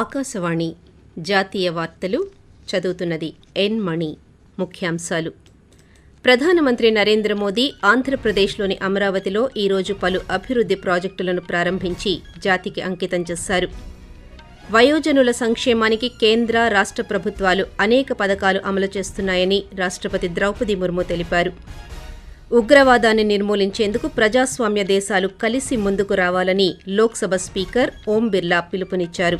ఆకాశవాణి జాతీయ వార్తలు చదువుతున్నది ఎన్ మణి ముఖ్యాంశాలు. ప్రధానమంత్రి నరేంద్ర మోదీ ఆంధ్రప్రదేశ్లోని అమరావతిలో ఈరోజు పలు అభివృద్ది ప్రాజెక్టులను ప్రారంభించి జాతికి అంకితం చేశారు. వయోజనుల సంక్షేమానికి కేంద్ర రాష్ట్ర ప్రభుత్వాలు అనేక పథకాలు అమలు చేస్తున్నాయని రాష్ట్రపతి ద్రౌపది ముర్ము తెలిపారు. ఉగ్రవాదాన్ని నిర్మూలించేందుకు ప్రజాస్వామ్య దేశాలు కలిసి ముందుకు రావాలని లోక్సభ స్పీకర్ ఓం బిర్లా పిలుపునిచ్చారు.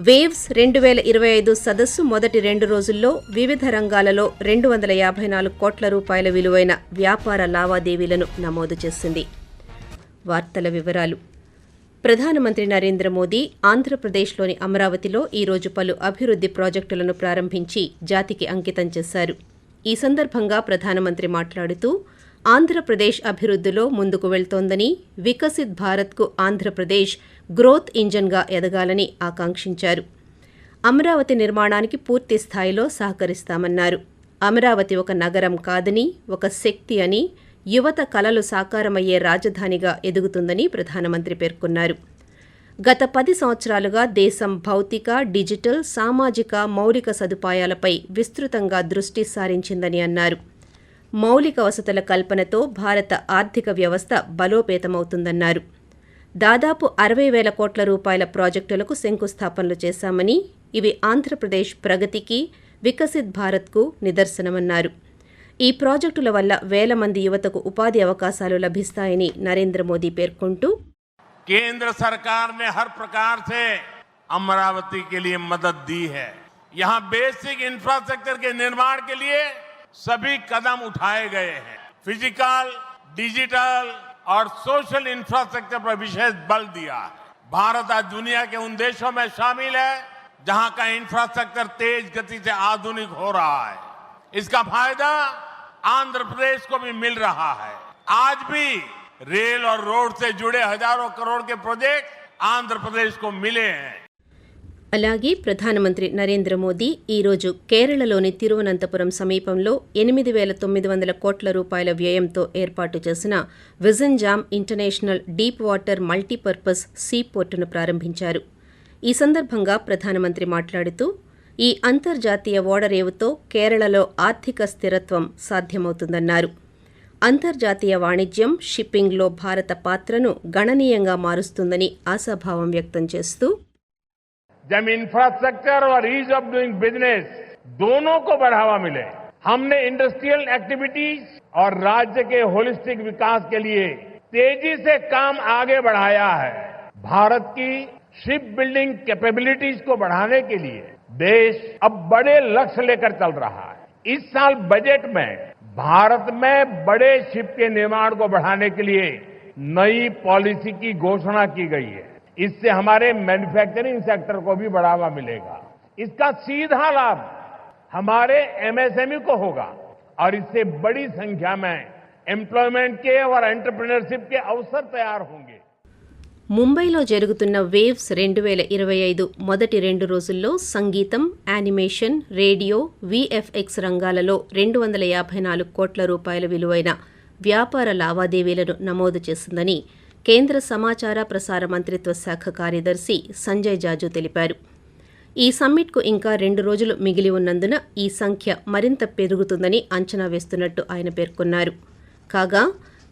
వేవ్స్ రెండు వేల ఇరవై ఐదు సదస్సు మొదటి రెండు రోజుల్లో వివిధ రంగాలలో రెండు వందల యాభై నాలుగు కోట్ల రూపాయల విలువైన వ్యాపార లావాదేవీలను నమోదు చేసింది. వార్తల వివరాలు. ప్రధానమంత్రి నరేంద్ర మోదీ ఆంధ్రప్రదేశ్లోని అమరావతిలో ఈరోజు పలు అభివృద్ది ప్రాజెక్టులను ప్రారంభించి జాతికి అంకితం చేశారు. ఈ సందర్భంగా ప్రధానమంత్రి మాట్లాడుతూ ఆంధ్రప్రదేశ్ అభివృద్దిలో ముందుకు వెళ్తోందని వికసిత్ భారత్కు ఆంధ్రప్రదేశ్ గ్రోత్ ఇంజన్గా ఎదగాలని ఆకాంక్షించారు. అమరావతి నిర్మాణానికి పూర్తి స్థాయిలో సహకరిస్తామన్నారు. అమరావతి ఒక నగరం కాదని ఒక శక్తి అని యువత కలలు సాకారమయ్యే రాజధానిగా ఎదుగుతుందని ప్రధానమంత్రి పేర్కొన్నారు. గత పది సంవత్సరాలుగా దేశం భౌతిక డిజిటల్ సామాజిక మౌలిక సదుపాయాలపై విస్తృతంగా దృష్టి సారించిందని అన్నారు. మౌలిక వసతుల కల్పనతో భారత ఆర్థిక వ్యవస్థ బలోపేతమవుతుందన్నారు దాదాపు అరవై వేల కోట్ల రూపాయల ప్రాజెక్టులకు శంకుస్థాపనలు చేశామని ఇవి ఆంధ్రప్రదేశ్ ప్రగతికి వికసిత్ భారత్కు నిదర్శనమన్నారు ఈ ప్రాజెక్టుల వల్ల వేల మంది యువతకు ఉపాధి అవకాశాలు లభిస్తాయని నరేంద్ర మోదీ పేర్కొంటూ केंद्र सरकार ने हर प्रकार से अमरावती के लिए मदद दी है यहाँ बेसिक इंफ्रास्ट्रक्चर के निर्माण के लिए सभी कदम उठाए गए हैं। फ़िज़िकल डिजिटल और सोशल इंफ्रास्ट्रक्चर पर विशेष बल दिया है। भारत आज दुनिया के उन देशों में शामिल है, जहाँ का इंफ्रास्ट्रक्चर तेज गति से आधुनिक हो रहा है। इसका फ़ायदा आंध्र प्रदेश को भी मिल रहा है। आज भी रेल और रोड से जुड़े हज़ारों करोड़ के प्रोजेक्ट आंध्र प्रदेश को मिले हैं। అలాగే ప్రధానమంత్రి నరేంద్ర మోదీ ఈరోజు కేరళలోని తిరువనంతపురం సమీపంలో ఎనిమిది వేల తొమ్మిది వందల కోట్ల రూపాయల వ్యయంతో ఏర్పాటు చేసిన Vizhinjam international deep water multipurpose sea పోర్టును ప్రారంభించారు. ఈ సందర్భంగా ప్రధానమంత్రి మాట్లాడుతూ ఈ అంతర్జాతీయ ఓడరేవుతో కేరళలో ఆర్థిక స్థిరత్వం సాధ్యమవుతుందన్నారు. అంతర్జాతీయ వాణిజ్యం షిప్పింగ్లో భారత పాత్రను గణనీయంగా మారుస్తుందని ఆశాభావం వ్యక్తం చేస్తూ जब इंफ्रास्ट्रक्चर और ईज ऑफ़ डूइंग बिज़नेस दोनों को बढ़ावा मिले, हमने इंडस्ट्रियल एक्टिविटीज़ और राज्य के होलिस्टिक विकास के लिए तेज़ी से काम आगे बढ़ाया है। भारत की शिप बिल्डिंग कैपेबिलिटीज को बढ़ाने के लिए देश अब बड़े लक्ष्य लेकर चल रहा है। इस साल बजट में भारत में बड़े शिप के निर्माण को बढ़ाने के लिए नई पॉलिसी की घोषणा की गई है। इससे हमारे मैन्युफैक्चरिंग सेक्टर को भी बढ़ावा मिलेगा इसका सीधा लाभ हमारे एमएसएमई को होगा और इससे बड़ी संख्या में एम्प्लॉयमेंट के और एंटरप्रेन्योरशिप के अवसर तैयार होंगे ముంబైలో జరుగుతున్న వేవ్స్ రెండు వేల ఇరవై ఐదు మొదటి రెండు రోజుల్లో సంగీతం యానిమేషన్ రేడియో విఎఫ్ఎక్స్ రంగాలలో రెండు వందల యాభై నాలుగు కోట్ల రూపాయల విలువైన వ్యాపార లావాదేవీలను నమోదు చేసిందని కేంద్ర సమాచార ప్రసార మంత్రిత్వ శాఖ కార్యదర్శి సంజయ్ జాజు తెలిపారు. ఈ సమ్మిట్కు ఇంకా రెండు రోజులు మిగిలి ఉన్నందున ఈ సంఖ్య మరింత పెరుగుతుందని అంచనా వేస్తున్నట్టు ఆయన పేర్కొన్నారు. కాగా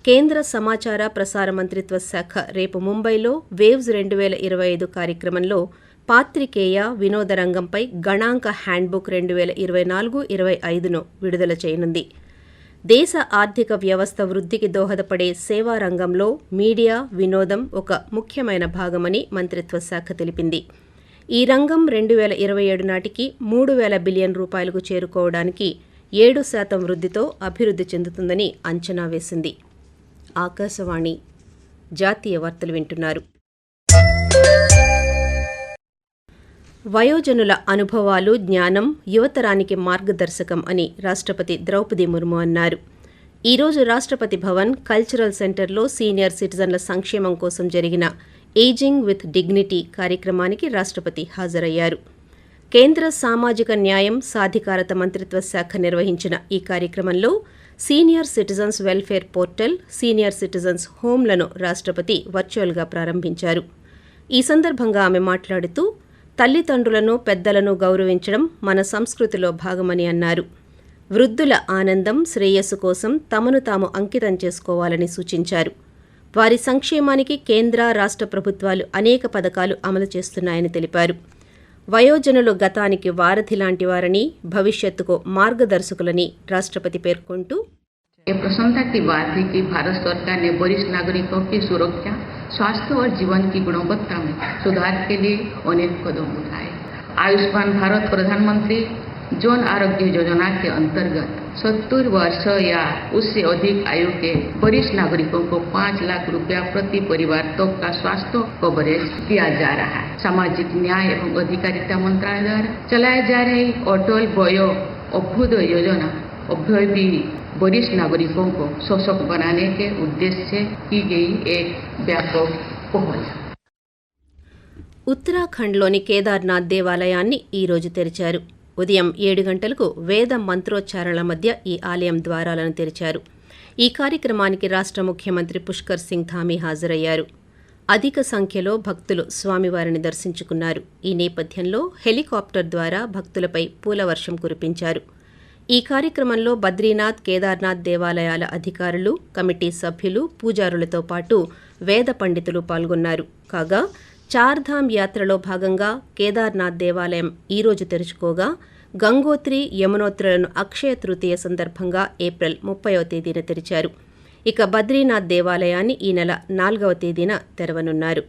కేంద్ర సమాచార ప్రసార మంత్రిత్వ శాఖ రేపు ముంబైలో వేవ్స్ రెండు వేల ఇరవై ఐదు కార్యక్రమంలో పాత్రికేయ వినోద రంగంపై గణాంక హ్యాండ్బుక్ రెండు వేల ఇరవై నాలుగు ఇరవై ఐదును విడుదల చేయనుంది. దేశ ఆర్థిక వ్యవస్థ వృద్ధికి దోహదపడే సేవా రంగంలో మీడియా వినోదం ఒక ముఖ్యమైన భాగమని మంత్రిత్వ శాఖ తెలిపింది. ఈ రంగం రెండు వేల ఇరవై ఏడు నాటికి మూడు వేల బిలియన్ రూపాయలకు చేరుకోవడానికి ఏడు శాతం వృద్ధితో అభివృద్ధి చెందుతుందని అంచనా వేసింది. ఆకాశవాణి జాతీయ వార్తలు వింటున్నారు. వయోజనుల అనుభవాలు జ్ఞానం యువతరానికి మార్గదర్శకం అని రాష్ట్రపతి ద్రౌపది ముర్ము అన్నారు. ఈరోజు రాష్ట్రపతి భవన్ కల్చరల్ సెంటర్లో సీనియర్ సిటిజన్ల సంక్షేమం కోసం జరిగిన ఏజింగ్ విత్ డిగ్నిటీ కార్యక్రమానికి రాష్ట్రపతి హాజరయ్యారు. కేంద్ర సామాజిక న్యాయం సాధికారత మంత్రిత్వ శాఖ నిర్వహించిన ఈ కార్యక్రమంలో senior citizens welfare portal senior citizens హోంలను రాష్ట్రపతి వర్చువల్గా ప్రారంభించారు. ఈ సందర్భంగా ఆమె మాట్లాడుతూ తల్లిదండ్రులను పెద్దలను గౌరవించడం మన సంస్కృతిలో భాగమని అన్నారు వృద్ధుల ఆనందం శ్రేయస్సు కోసం తమను తాము అంకితం చేసుకోవాలని సూచించారు వారి సంక్షేమానికి కేంద్ర రాష్ట్ర ప్రభుత్వాలు అనేక పథకాలు అమలు చేస్తున్నాయని తెలిపారు వయోజనులు గతానికి వారధి లాంటి వారని భవిష్యత్తుకు మార్గదర్శకులని రాష్ట్రపతి పేర్కొంటూ ये प्रसन्नता की बात है कि भारत सरकार ने वरिष्ठ नागरिकों की सुरक्षा स्वास्थ्य और जीवन की गुणवत्ता में सुधार के लिए अनेक कदम उठाए। आयुष्मान भारत प्रधानमंत्री जन आरोग्य योजना के अंतर्गत सत्तर वर्ष या उससे अधिक आयु के वरिष्ठ नागरिकों को पाँच लाख रुपया प्रति परिवार तक तो का स्वास्थ्य कवरेज दिया जा रहा है। सामाजिक न्याय एवं अधिकारिता मंत्रालय द्वारा चलाए जा रही अटल वयो अभ्युदय योजना अभ्युदय भी वरिष्ठ नागरिकों को सशक्त बनाने के उद्देश्य से की गई एक व्यापक पहल ఉత్తరాఖండ్లోని కేదార్నాథ్ దేవాలయాన్ని ఈ రోజు తెరిచారు ఉదయం ఏడు గంటలకు వేద మంత్రోచ్చారణల మధ్య ఈ ఆలయం ద్వారాలను తెరిచారు ఈ కార్యక్రమానికి రాష్ట్ర ముఖ్యమంత్రి పుష్కర్ సింగ్ ధామీ హాజరయ్యారు అధిక సంఖ్యలో భక్తులు స్వామివారిని దర్శించుకున్నారు ఈ నేపథ్యంలో హెలికాప్టర్ ద్వారా భక్తులపై పూలవర్షం కురిపించారు ఈ కార్యక్రమంలో బద్రీనాథ్ కేదార్నాథ్ దేవాలయాల అధికారులు కమిటీ సభ్యులు పూజారులతో పాటు వేద పండితులు పాల్గొన్నారు. కాగా చార్ధామ్ యాత్రలో భాగంగా కేదార్నాథ్ దేవాలయం ఈరోజు తెరుచుకోగా గంగోత్రి యమునోత్రులను అక్షయ తృతీయ సందర్భంగా ఏప్రిల్ ముప్పైవ తేదీన తెరిచారు. ఇక బద్రీనాథ్ దేవాలయాన్ని ఈ నెల నాలుగవ తేదీన తెరవనున్నారు.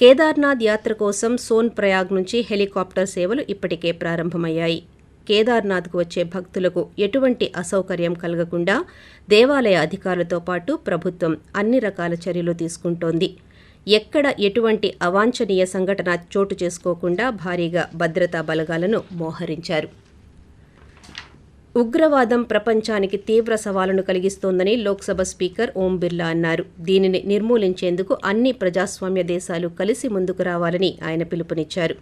కేదార్నాథ్ యాత్ర కోసం సోన్ ప్రయాగ్ నుంచి హెలికాప్టర్ సేవలు ఇప్పటికే ప్రారంభమయ్యాయి. కేదార్నాథ్కు వచ్చే భక్తులకు ఎటువంటి అసౌకర్యం కలగకుండా దేవాలయ అధికారులతో పాటు ప్రభుత్వం అన్ని రకాల చర్యలు తీసుకుంటోంది. ఎక్కడ ఎటువంటి అవాంఛనీయ సంఘటన చోటు చేసుకోకుండా భారీగా భద్రతా బలగాలను మోహరించారు. ఉగ్రవాదం ప్రపంచానికి తీవ్ర సవాలును కలిగిస్తోందని లోక్సభ స్పీకర్ ఓం బిర్లా అన్నారు. దీనిని నిర్మూలించేందుకు అన్ని ప్రజాస్వామ్య దేశాలు కలిసి ముందుకు రావాలని ఆయన పిలుపునిచ్చారు.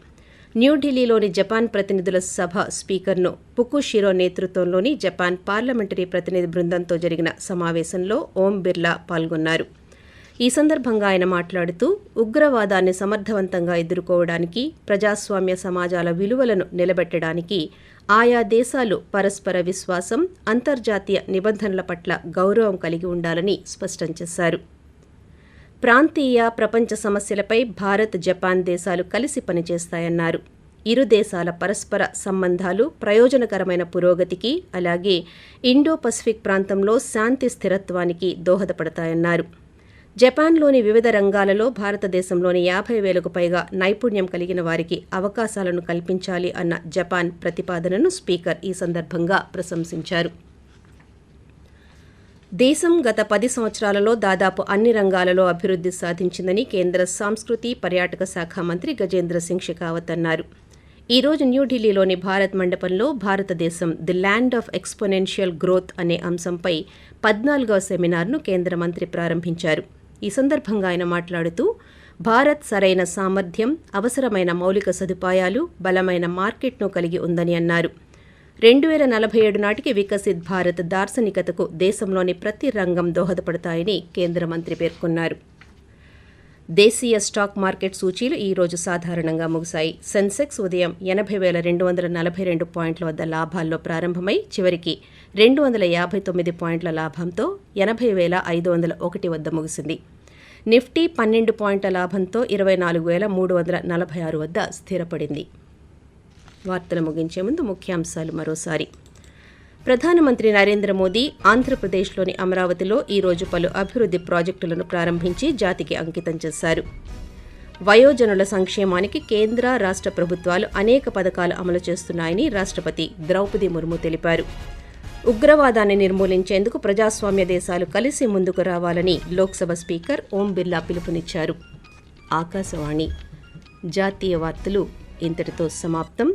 న్యూఢిల్లీలోని జపాన్ ప్రతినిధుల సభ స్పీకర్ను పుకుషిరో నేతృత్వంలోని జపాన్ పార్లమెంటరీ ప్రతినిధి బృందంతో జరిగిన సమావేశంలో ఓం బిర్లా పాల్గొన్నారు. ఈ సందర్భంగా ఆయన మాట్లాడుతూ ఉగ్రవాదాన్ని సమర్థవంతంగా ఎదుర్కోవడానికి ప్రజాస్వామ్య సమాజాల విలువలను నిలబెట్టడానికి ఆయా దేశాలు పరస్పర విశ్వాసం అంతర్జాతీయ నిబంధనల పట్ల గౌరవం కలిగి ఉండాలని స్పష్టం చేశారు. ప్రాంతీయ ప్రపంచ సమస్యలపై భారత్ జపాన్ దేశాలు కలిసి పనిచేస్తాయన్నారు. ఇరు దేశాల పరస్పర సంబంధాలు ప్రయోజనకరమైన పురోగతికి అలాగే ఇండో పసిఫిక్ ప్రాంతంలో శాంతి స్థిరత్వానికి దోహదపడతాయన్నారు. జపాన్లోని వివిధ రంగాలలో భారతదేశంలోని యాభై వేలకు పైగా నైపుణ్యం కలిగిన వారికి అవకాశాలను కల్పించాలి అన్న జపాన్ ప్రతిపాదనను స్పీకర్ ఈ సందర్భంగా ప్రశంసించారు. దేశం గత పది సంవత్సరాలలో దాదాపు అన్ని రంగాలలో అభివృద్ధి సాధించిందని కేంద్ర సాంస్కృతి పర్యాటక శాఖ మంత్రి గజేంద్ర సింగ్ షెకావత్ అన్నారు. ఈ రోజు న్యూఢిల్లీలోని భారత్ మండపంలో భారతదేశం the land of exponential growth అనే అంశంపై పద్నాలుగవ సెమినార్ను కేంద్ర మంత్రి ప్రారంభించారు. ఈ సందర్భంగా ఆయన మాట్లాడుతూ భారత్ సరైన సామర్థ్యం అవసరమైన మౌలిక సదుపాయాలు బలమైన మార్కెట్ను కలిగి ఉందని అన్నారు. రెండు వేల నలభై ఏడు నాటికి వికసిత్ భారత్ దార్శనికతకు దేశంలోని ప్రతి రంగం దోహదపడతాయని కేంద్ర మంత్రి పేర్కొన్నారు. దేశీయ స్టాక్ మార్కెట్ సూచీలు ఈ రోజు సాధారణంగా ముగిశాయి. సెన్సెక్స్ ఉదయం ఎనభై వేల రెండు వందల నలభై రెండు పాయింట్ల వద్ద లాభాల్లో ప్రారంభమై చివరికి రెండు వందల యాభై తొమ్మిది పాయింట్ల లాభంతో ఎనభై వేల ఐదు వందల ఒకటి వద్ద ముగిసింది. నిఫ్టీ పన్నెండు పాయింట్ల లాభంతో ఇరవై నాలుగు వేల మూడు వందల నలభై ఆరు వద్ద స్థిరపడింది. వార్తలు ముగించే ముందు ముఖ్యాంశాలు మరోసారి. ప్రధానమంత్రి నరేంద్ర మోదీ ఆంధ్రప్రదేశ్లోని అమరావతిలో ఈరోజు పలు అభివృద్ధి ప్రాజెక్టులను ప్రారంభించి జాతికి అంకితం చేశారు. వయోజనుల సంక్షేమానికి కేంద్ర రాష్ట్ర ప్రభుత్వాలు అనేక పథకాలు అమలు చేస్తున్నాయని రాష్ట్రపతి ద్రౌపది ముర్ము తెలిపారు. ఉగ్రవాదాన్ని నిర్మూలించేందుకు ప్రజాస్వామ్య దేశాలు కలిసి ముందుకు రావాలని లోక్సభ స్పీకర్ ఓం బిర్లా పిలుపునిచ్చారు. ఆకాశవాణి జాతీయ వార్తలు ఇంతటితో సమాప్తం.